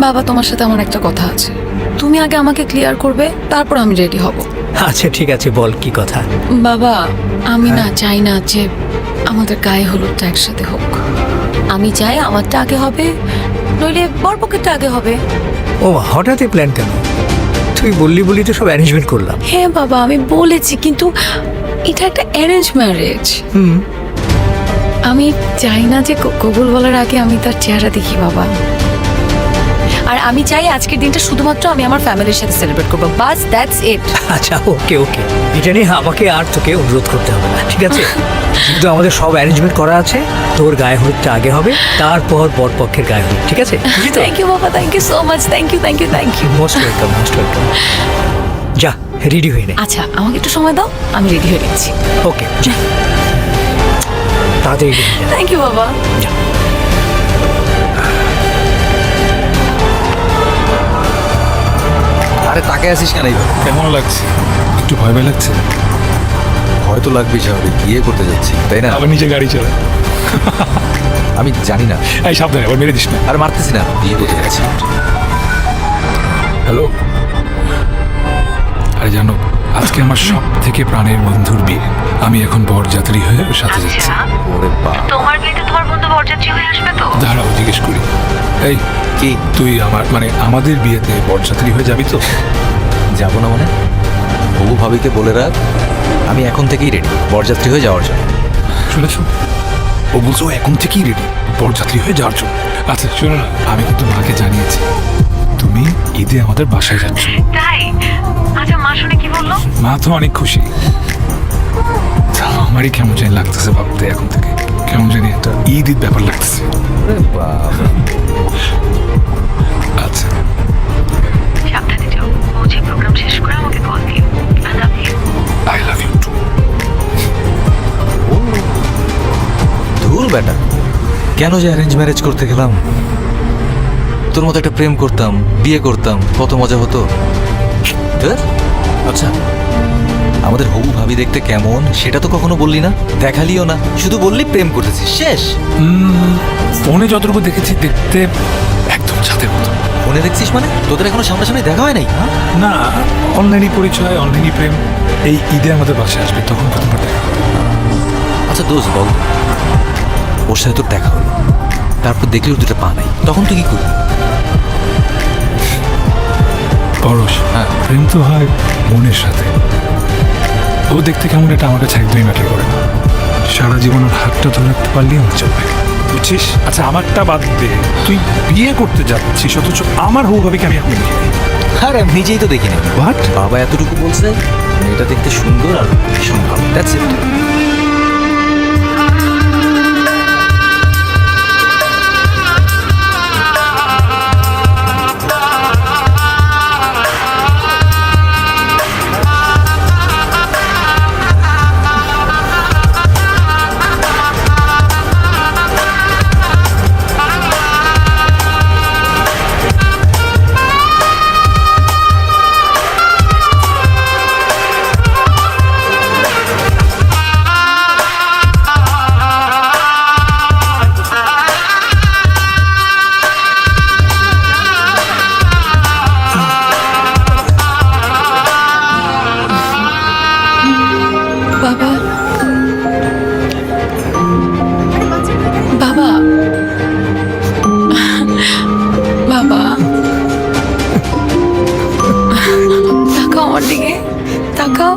বাবা তোমার সাথে আমার একটা কথা আছে। তুমি আগে আমাকে ক্লিয়ার করবে তারপর আমি রেডি হব। আচ্ছা ঠিক আছে বল কি কথা? বাবা আমি না চাই না যে আমাদের গায়ে হলুদটা একসাথে হোক। আমি চাই আমারটা আগে হবে নইলে বরপক্ষেরটা আগে হবে। ও হঠাৎই প্ল্যান কেন? তুই বললি বলি তো সব অ্যারেঞ্জমেন্ট করলাম। হ্যাঁ বাবা আমি বলেছি কিন্তু এটা একটা অ্যারেঞ্জ ম্যারেজ হুম। আমি চাই না যে কবুল বলার আগে আমি তার চেহারা দেখি বাবা। আর আমি চাই আজকের দিনটা শুধুমাত্র আমি আমার ফ্যামিলির সাথে সেলিব্রেট করব। বাস দ্যাটস ইট। আচ্ছা ওকে ওকে। এটা নিয়ে আমাকে আর তোকে অনুরোধ করতে হবে না ঠিক আছে? কিন্তু আমাদের সব অ্যারেঞ্জমেন্ট করা আছে তোর গায়ে হলুদটা আগে হবে তারপর বর পক্ষের গায়ে হলুদ ঠিক আছে? থ্যাংক ইউ বাবা thank you so much thank you thank you thank you most welcome most welcome যা রেডি হয়ে নে। আচ্ছা আমাকে একটু সময় দাও আমি রেডি হয়ে গেছি ওকে যা। তাড়াতাড়ি। থ্যাংক ইউ বাবা। যা। তাকে আসিস কেন কেমন লাগছে? একটু ভয় ভয় লাগছে? হয়তো লাগবে স্বাভাবিক বিয়ে করতে যাচ্ছি তাই না? আবার নিজে গাড়ি চালা আমি জানি না। এই সাবধানে আবার মেরে দিস না। আর মারতেছি না বিয়ে করতে যাচ্ছি। হ্যালো? আরে জানো আজকে আমার সব থেকে প্রাণের বন্ধুর বিয়ে। আমি এখন বরযাত্রী হয়ে ওর সাথে যাচ্ছি। ওরে বাপ। তোমার বিয়েতে তোমার বন্ধু বরযাত্রী হয়ে আসবে তো? দাঁড়াও জিজ্ঞেস করি। এই কি? তুই আমার মানে আমাদের বিয়েতে বরযাত্রী হয়ে যাবি তো? যাব না মানে? হবু ভাবিকে বলে রাখ আমি এখন থেকেই রেডি বরযাত্রী হয়ে যাওয়ার জন্য। শুনেছ? ও বলছো এখন থেকেই রেডি বরযাত্রী হয়ে যাওয়ার জন্য। আচ্ছা শোনো না আমি কিন্তু মাকে জানিয়েছি। তুমি ঈদে আমাদের বাসায় যাচ্ছ। তাই? আচ্ছা মা শুনে কি বলল? মা তো অনেক খুশি। আমারই কেমন জানি লাগতেছে ভাবতে এখন থেকে। কেমন জানি একটা ঈদ ঈদ ব্যাপার লাগতেছে। ওরে বাপ আচ্ছা। সাবধানে যাও। পৌঁছে প্রোগ্রাম শেষ করে আমাকে কল দিও I love you I love you too ধুর বেটা কেন যে অ্যারেঞ্জ ম্যারেজ করতে গেলাম? তোর মতো একটা প্রেম করতাম বিয়ে করতাম কত মজা হতো। আচ্ছা। আমাদের হবু ভাবি দেখতে কেমন সেটা তো কখনো বললি না। দেখালিও না শুধু বললি প্রেম করতেছিস শেষ। ফোনে যতটুকু দেখেছি দেখতে একদম ছাদের মতো। ফোনে দেখছিস মানে? তোদের এখনও সামনাসামনি দেখা হয় নাই? হ্যাঁ? না অনলাইনই পরিচয় অনলাইনই প্রেম এই ঈদে আমাদের বাসায় আসবে তখন প্রথমবার দেখা আচ্ছা দোষ বল। ওর সাথে তোর দেখা হলো। তারপর দেখলি দুটো পা নাই। তখন তুই কি করবি পরশ হ্যাঁ। প্রেম তো হয় মনের সাথে। ও দেখতে কেমন এটা আমার কাছে একদমই ম্যাটার করে না। সারা জীবন ওর হাতটা ধরে রাখতে পারলেই আমার চলবে বুঝছিস? আচ্ছা আমারটা বাদ দে। তুই বিয়ে করতে যাচ্ছিস অথচ আমার হবু ভাবিকে আমি এখন আরে আমি নিজেই তো দেখিনি। বাট বাবা এতটুকু বলছে মেয়েটা দেখতে সুন্দর আর ভীষণ ভালো। দ্যাটস ইট আমার দিকে তাকাও।